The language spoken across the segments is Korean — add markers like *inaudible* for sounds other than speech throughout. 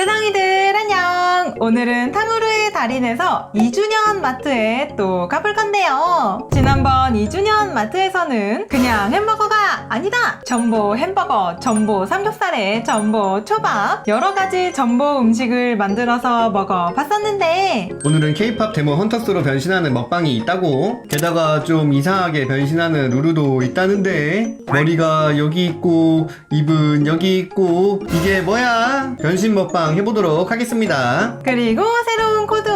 세상이들 안녕! 오늘은 탕후루의 달인에서 2주년 마트에 또 가볼 건데요. 지난번 2주년 마트에서는 그냥 햄버거가 아니다! 전보 햄버거, 전보 삼겹살에 전보 초밥, 여러 가지 전보 음식을 만들어서 먹어봤었는데. 오늘은 케이팝 데모 헌터스로 변신하는 먹방이 있다고. 게다가 좀 이상하게 변신하는 루루도 있다는데. 머리가 여기 있고 입은 여기 있고 이게 뭐야? 변신 먹방 해보도록 하겠습니다. 그리고 코드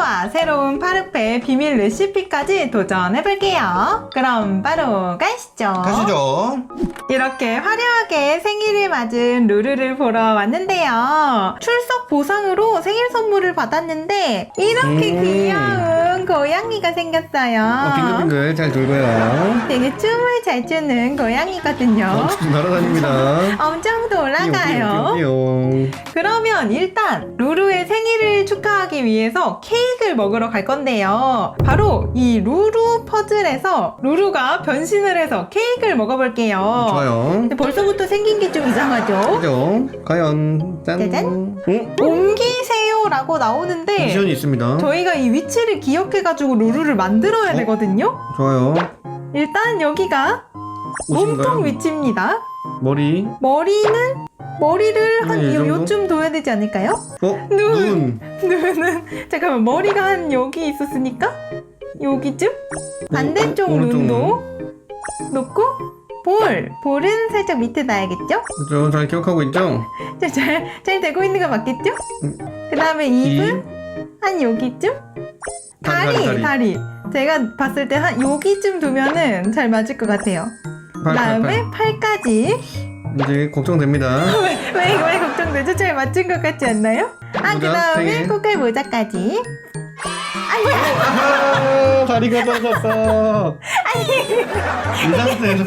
와 새로운 파르페 비밀 레시피까지 도전해볼게요. 그럼 바로 가시죠. 가시죠 이렇게 화려하게 생일을 맞은 루루를 보러 왔는데요. 출석 보상으로 생일 선물을 받았는데 이렇게 음. 귀여운 고양이가 생겼어요. 어, 빙글빙글 잘 돌고요 되게 춤을 잘 추는 고양이거든요. 어, 날아다닙니다 *laughs* 엄청 돌아가요. 띠용 그러면 일단 루루의 생일을 축하하기 위해서 케이크를 먹으러 갈 건데요. 바로 이 루루 퍼즐에서 루루가 변신을 해서 케이크를 먹어볼게요. 좋아요 근데 벌써부터 생긴 게 좀 이상하죠? 그죠 과연 짠 짜잔. 응? 옮기세요 라고 나오는데 미션이 있습니다 저희가 이 위치를 기억해가지고 루루를 만들어야 어? 되거든요. 좋아요 일단 여기가 몸통 옷인가요? 위치입니다. 머리 머리는 머리를 한 네, 이 요, 정도? 요쯤 둬야 되지 않을까요? 어? 눈. 눈 *laughs* 눈은 잠깐만 머리가 한 여기 있었으니까 여기쯤 반대쪽 오, 오른쪽 눈도 놓고 볼 볼은 살짝 밑에 놔야겠죠? 그죠 잘 기억하고 있죠? *laughs* 잘, 잘, 잘 되고 있는 거 맞겠죠? 음. 그 다음에 입은 한 여기쯤? 다리, 다리, 다리, 다리. 제가 봤을 때 한 여기쯤 두면은 잘 맞을 것 같아요. 그 팔, 팔, 다음에 팔. 팔까지. 이제 걱정됩니다. *laughs* 왜, 왜, 왜 걱정되죠? 잘 맞춘 것 같지 않나요? 아, 그 모자, 다음에 세 개. 코깔 모자까지. 아이고야! 아, 다리가 빠졌어. *laughs* 이 상태로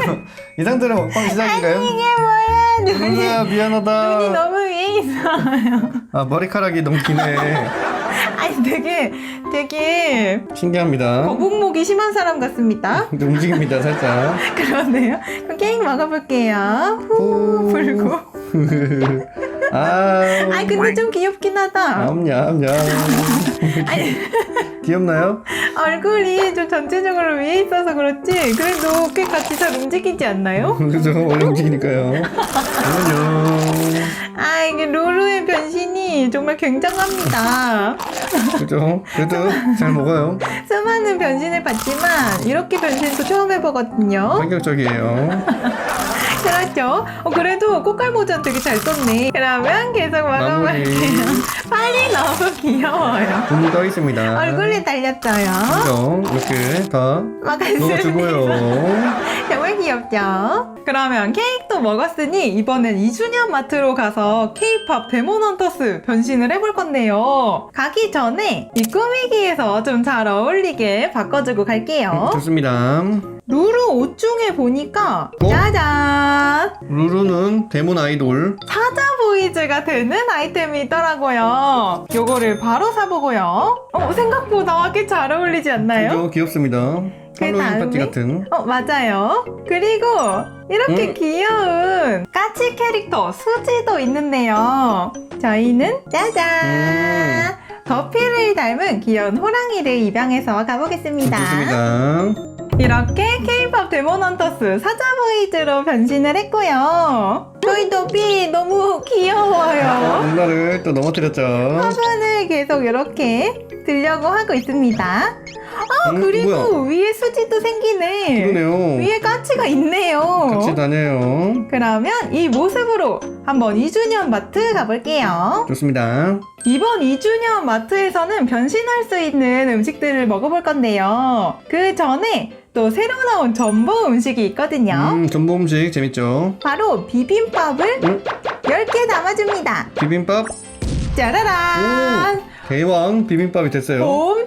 이 상태로 먹방 시작인가요? 이게 뭐야? 눈이, 눈이 미안하다. 너무 위에 있어요. *laughs* 아 머리카락이 너무 기네. *laughs* 아니, 되게, 되게 신기합니다. 거북목이 심한 사람 같습니다. *laughs* 근데 움직입니다 살짝. 그러네요. 그럼 케이크 먹어볼게요. 후, 불고. 아. 아, 근데 좀 귀엽긴 하다. 냠냠냠. 아니, 귀엽나요? 얼굴이 좀 전체적으로 위에 있어서 그렇지. 그래도 꽤 같이 잘 움직이지 않나요? *laughs* 그죠 원래 움직이니까요. 안녕. 아, 이게 루루의 변신이 정말 굉장합니다. 그죠? 그래도 잘 먹어요. 수많은 변신을 봤지만 이렇게 변신도 처음 해보거든요. *laughs* 환경적이에요. 그렇죠. 어, 그래도 꽃갈 모자는 되게 잘 썼네. 그러면 계속 마무리. 먹어볼게요. 팔이 너무 귀여워요. 눈이 떠 있습니다. 얼굴에 달렸어요. 그죠? 이렇게 다 먹었습니다. 넣어주고요. *laughs* 정말 귀엽죠? 그러면 케이크도 먹었으니 이번엔 2주년 마트로 가서 케이팝 데모넌터스 변신을 해볼 건데요. 가기 전에 이 꾸미기에서 좀 잘 어울리게 바꿔주고 갈게요. 좋습니다. 루루 옷 중에 보니까 어? 짜잔! 루루는 데몬 아이돌. 사자 보이즈가 되는 아이템이 있더라고요. 요거를 바로 사보고요. 어, 생각보다 꽤 잘 어울리지 않나요? 그죠? 귀엽습니다. 그 할로윈 다음에? 파티 같은. 어, 맞아요. 그리고 이렇게 음. 귀여운 까치 캐릭터 수지도 있는데요. 저희는 짜잔! 음. 더피를 닮은 귀여운 호랑이를 입양해서 가보겠습니다. 좋습니다. 이렇게 케이팝 데모넌터스 사자보이즈로 변신을 했고요. 저희 더피 너무 귀여워요. 누나를 또 넘어뜨렸죠. 화면을 계속 이렇게 들려고 하고 있습니다. 아, 음, 그리고 뭐야? 위에 수지도 생기네. 그러네요. 위에 까치가 있네요. 같이 다녀요. 그러면 이 모습으로 한번 2주년 마트 가볼게요. 좋습니다. 이번 2주년 마트에서는 변신할 수 있는 음식들을 먹어볼 건데요. 그 전에 또 새로 나온 전보 음식이 있거든요. 음, 전보 음식 재밌죠? 바로 비빔밥을 음, 10개 담아줍니다. 비빔밥 짜라란! 대왕 비빔밥이 됐어요. 엄청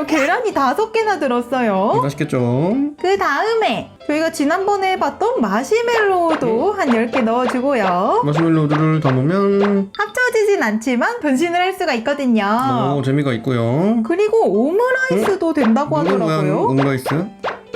크네요. 계란이 다섯 개나 들었어요. 맛있겠죠? 그 다음에 저희가 지난번에 봤던 마시멜로우도 한 10개 넣어주고요. 마시멜로우들을 담으면 합쳐지진 않지만 변신을 할 수가 있거든요. 오 재미가 있고요. 그리고 오므라이스도 된다고 눈 모양 하더라고요. 오므라이스.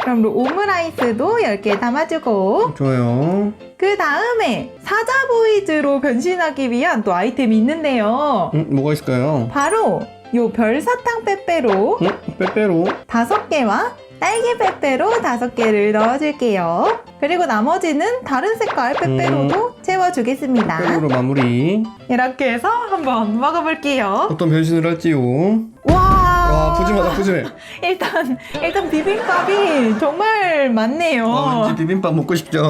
그럼 오므라이스도 10개 담아주고 좋아요. 그 다음에 사자 보이즈로 변신하기 위한 또 아이템이 있는데요. 음, 뭐가 있을까요? 바로 요 별사탕 빼빼로 음, 빼빼로. 다섯 개와 딸기 빼빼로 다섯 개를 넣어줄게요. 그리고 나머지는 다른 색깔 빼빼로도 채워주겠습니다. 빼빼로 마무리. 이렇게 해서 한번 먹어볼게요. 어떤 변신을 할지요? 와, 와, 푸짐하다, 푸짐해. *laughs* 일단 일단 비빔밥이 정말 많네요. 아, 왠지 비빔밥 먹고 싶죠?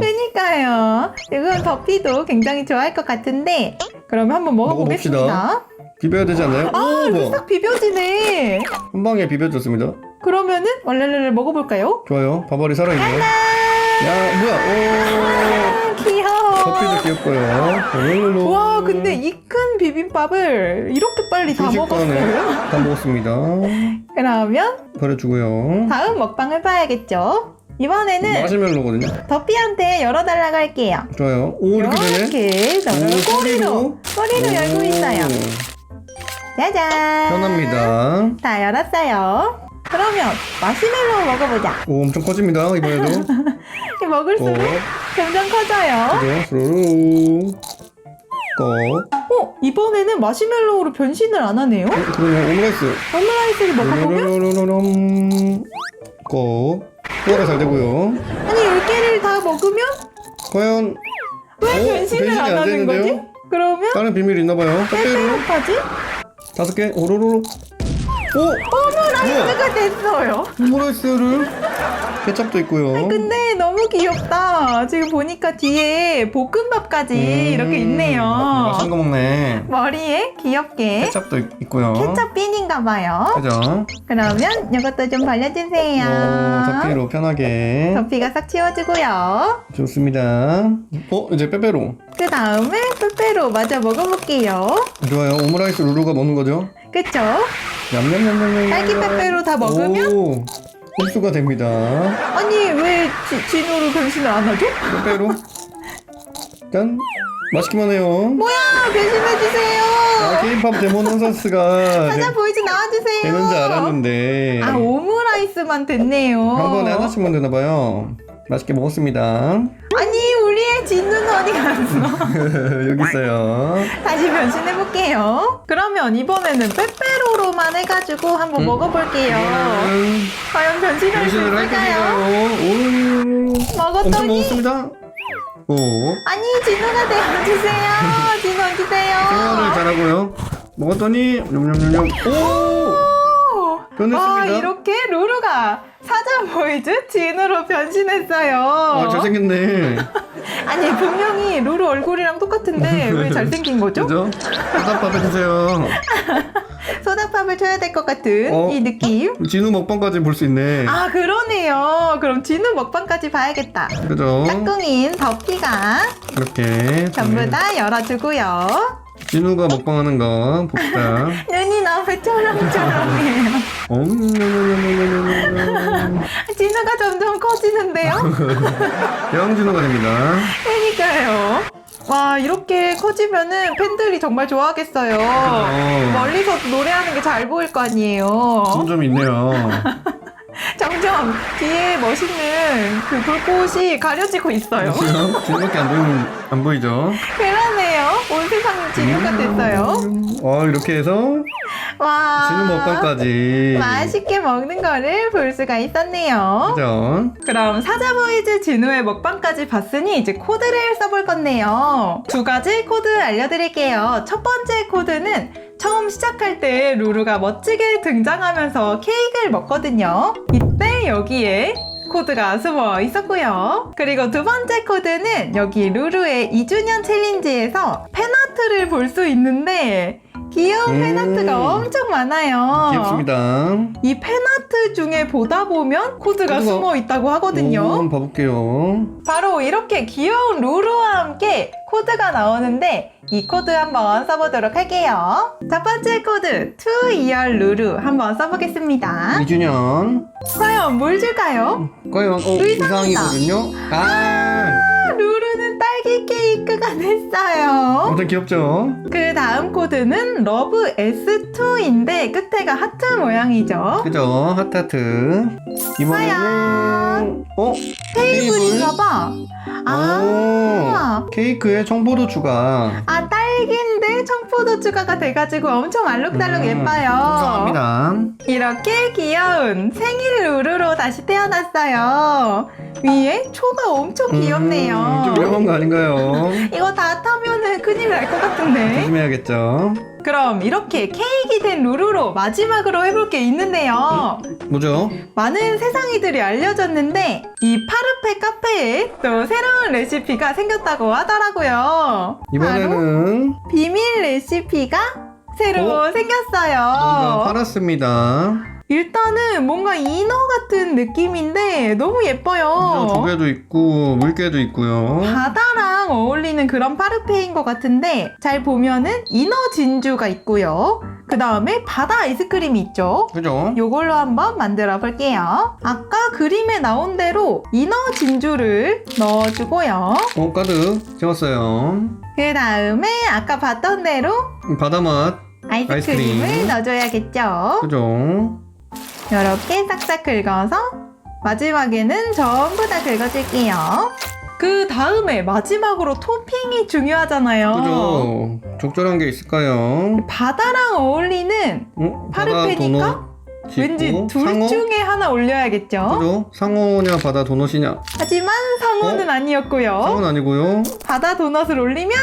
그니까요. 이건 더피도 굉장히 좋아할 것 같은데 그러면 한번 먹어보겠습니다. 먹어봅시다. 비벼야 되지 않나요? 아, 오, 이렇게. 싹 비벼지네. 한 방에 비벼졌습니다. 그러면은 얼른 먹어볼까요? 좋아요. 밥알이 살아있네요. 야, 뭐야. 아, 귀여워. 오, 커피도 귀엽고요. 롤롤롤. 와, 근데 이 큰 비빔밥을 이렇게 빨리 다 먹었어요. 다 먹었습니다. 그러면 버려주고요. 다음 먹방을 봐야겠죠. 이번에는 마시멜로거든요. 더피한테 열어달라고 할게요. 좋아요. 오, 이렇게 되네. 이렇게 오, 꼬리로 꼬리로 열고 있어요. 짜잔. 편합니다. 다 열었어요. 그러면 마시멜로 먹어보자. 오, 엄청 커집니다. 이번에도. *laughs* 먹을수록 어. 점점 커져요. 그죠? 로 거. 어, 이번에는 마시멜로우로 변신을 안 하네요. 그러면 오므라이스. 오므라이스를 먹어보면 로로로로로롬. 거. 소화가 잘 되고요. 아니 10개를 다 먹으면 과연 왜 어, 변신을 안안 하는 거지? 그러면 다른 비밀이 있나봐요. 빼빼로 빼빼로까지 다섯 개. 오로로로. 오! 오므라이스가 됐어요. 오므라이스를 케찹도 있고요. 근데 너무 귀엽다. 지금 보니까 뒤에 볶음밥까지 이렇게 있네요. 음, 맛있는 거 먹네. 머리에 귀엽게 케찹도 있- 있고요. 케첩 빈인가 봐요. 그죠? 그러면 이것도 좀 발라주세요. 오, 덮개로 편하게. 덮이가 싹 치워주고요. 좋습니다. 어, 이제 빼빼로. 그 다음에 빼빼로 마저 먹어볼게요. 좋아요. 오므라이스 루루가 먹는 거죠? 그쵸? 냠냠냠냠냠. 딸기 빼빼로 다 먹으면? 오, 흡수가 됩니다. 아니 왜 지, 진우로 변신을 안 하죠? 빼빼로. 짠. 맛있기만 해요. 뭐야 변신해주세요. 아, 게임팝 데몬 헌서스가 사자 보이즈 나와주세요. 되는 줄 알았는데. 아 오므라이스만 됐네요. 한 번에 하나씩 만드나봐요. 맛있게 먹었습니다. 우리의 진우는 어디 갔어? 여기 있어요. 다시 변신해 볼게요. 그러면 이번에는 빼빼로로만 해가지고 한번 먹어볼게요. 음, 과연 변신할 수 변신을 할 있을까요? 것인가요? 오, 엄청 먹었더니 먹었습니다. 오, 아니 진우가 되어주세요. 진우 얹으세요. 생활을 잘하고요. 먹었더니 냠냠냠냠. 오, 오! 변했습니다. 와 이렇게 루루가 사자 보이즈 진우로 변신했어요. 아, 잘생겼네. *laughs* 아니 분명히 루루 얼굴이랑 똑같은데 왜 잘생긴 거죠? 그죠? 사단밥 해주세요. *laughs* 소다팝을 쳐야 될 것 같은 어? 이 느낌. 진우 먹방까지 볼 수 있네. 아 그러네요. 그럼 진우 먹방까지 봐야겠다. 그죠? 짝꿍인 덕기가 이렇게. 전부 다 열어주고요. 진우가 먹방하는 거 봅시다. *laughs* 너무 쩌렁쩌렁해요. 음, 진우가 점점 커지는데요? 영진우가 됩니다. 그러니까요. 와 이렇게 커지면은 팬들이 정말 좋아하겠어요. 멀리서 노래하는 게 잘 보일 거 아니에요. 점점 있네요. 점점 뒤에 멋있는 그 불꽃이 가려지고 있어요. 지금 진우밖에 안 보이는 안 보이죠? 그러네요. 온 세상이 진우가 됐어요. 어 이렇게 해서 와. 진우 먹방까지. 맛있게 먹는 거를 볼 수가 있었네요. 그죠? 그럼 사자보이즈 진우의 먹방까지 봤으니 이제 코드를 써볼 건데요. 두 가지 코드 알려드릴게요. 첫 번째 코드는 처음 시작할 때 루루가 멋지게 등장하면서 케이크를 먹거든요. 이때 여기에 코드가 숨어 있었고요. 그리고 두 번째 코드는 여기 루루의 2주년 챌린지에서 팬아트를 볼 수 있는데 귀여운 음. 팬아트가 엄청 많아요. 귀엽습니다. 이 팬아트 중에 보다 보면 코드가 코드가- 숨어 있다고 오, 하거든요. 한번 봐볼게요. 바로 이렇게 귀여운 루루와 함께 코드가 나오는데 이 코드 한번 써보도록 할게요. 첫 번째 코드 To Year 루루 한번 써보겠습니다. 2주년. 과연 뭘 줄까요? 과연 어, 의상이다. 이상이거든요. 아, 아, 루루는 딸기 딸기 케이크가 됐어요. 엄청 귀엽죠? 그 다음 코드는 러브 S2인데 끝에가 하트 모양이죠. 그죠? 하트하트. 이번에는 어? 테이블인가 봐. 아, 오, 케이크에 청포도 추가. 아 딸기인데 청포도 추가가 돼가지고 엄청 알록달록 음, 예뻐요. 감사합니다. 이렇게 귀여운 생일 루루로 다시 태어났어요. 위에 초가 엄청 귀엽네요. 음, 좀 위험한 거 아닌가요? 이거 다 타면은 큰일 날 것 같은데. 조심해야겠죠. 그럼 이렇게 케이크 된 루루로 마지막으로 해볼 게 있는데요. 뭐죠? 많은 세상이들이 알려졌는데 이 파르페 카페에 또 새로운 레시피가 생겼다고 하더라고요. 이번에는 비밀 레시피가 새로 어? 뭔가 생겼어요. 팔았습니다. 일단은 뭔가 이너 같은 느낌인데 너무 예뻐요. 조개도 있고 물개도 있고요. 바다랑 어울리는 그런 파르페인 것 같은데 잘 보면은 이너 진주가 있고요. 그 다음에 바다 아이스크림이 있죠. 그죠? 요걸로 한번 만들어 볼게요. 아까 그림에 나온 대로 이너 진주를 넣어주고요. 어, 가득 채웠어요. 그 다음에 아까 봤던 대로 바다 맛. 아이스크림을 아이스크림. 넣어줘야겠죠. 그죠? 이렇게 싹싹 긁어서 마지막에는 전부 다 긁어줄게요. 그 다음에 마지막으로 토핑이 중요하잖아요. 그죠? 적절한 게 있을까요? 바다랑 어울리는 어? 파르페니까? 도넛 왠지 둘 상어? 중에 하나 올려야겠죠. 그죠? 상어냐 바다 도넛이냐? 하지만 상어는 어? 아니었고요. 상어는 아니고요. 바다 도넛을 올리면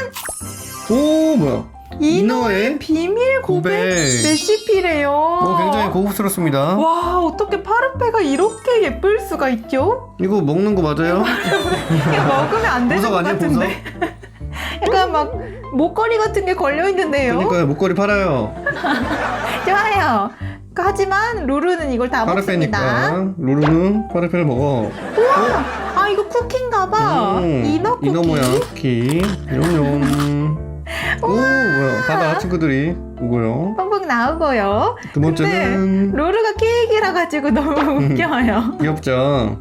오 뭐야? 이너의 비밀 고백, 고백. 레시피래요. 어, 굉장히 고급스럽습니다. 와 어떻게 파르페가 이렇게 예쁠 수가 있죠? 이거 먹는 거 맞아요? 이거 먹으면 안 되는 보석 것 아니에요 보석? 같은데. *laughs* 약간 막 목걸이 같은 게 걸려 있는데요. 그러니까요 목걸이 팔아요. *laughs* 좋아요. 그 하지만 루루는 이걸 다 먹습니다. 파르페니까 루루는 파르페를 먹어. 아 이거 쿠키인가봐. 음, 이너 쿠키. 이너 모양 쿠키. 오 뭐야 *laughs* 바다 친구들이 오고요. 뻥뻥 나오고요. 두 번째는 루루가 케이크라 가지고 너무 웃겨요. 귀엽죠.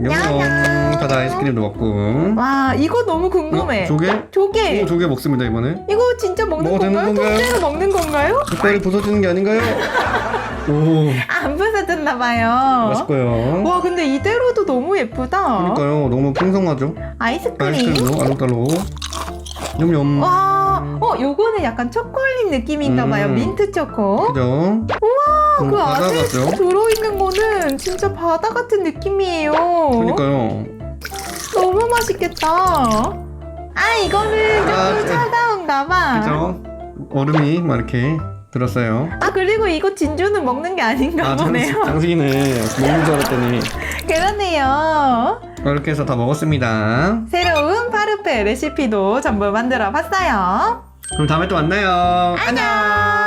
냠냠. 바다 아이스크림도 먹고. 와 이거 너무 궁금해. 어, 조개? 조개. 오 조개 먹습니다 이번에. 이거 진짜 먹는 건가요? 통째로 먹는 건가요? 색깔이 부서지는 게 아닌가요? *laughs* 오 아, 안 부서졌나 봐요. 맛있고요. 와 근데 이대로도 너무 예쁘다. 그러니까요 너무 풍성하죠. 아이스크림. 아이스크림도 알록달록. 냠냠. 와, 어 요거는 약간 초콜릿 느낌인가 봐요. 음. 민트 초코. 그죠? 우와 그 바다 안에 같죠? 들어있는 거는 진짜 바다 같은 느낌이에요. 그러니까요. 너무 맛있겠다. 아 이거는 조금 아, 네. 차가운가 봐. 그죠? 얼음이 막 이렇게 들었어요. 아 그리고 이거 진주는 먹는 게 아닌가 아 보네요. 장식, *laughs* 장식이네. 먹는 줄 알았더니. 그러네요. 이렇게 해서 다 먹었습니다. 새로운 파르페 레시피도 전부 만들어 봤어요. 그럼 다음에 또 만나요. 안녕.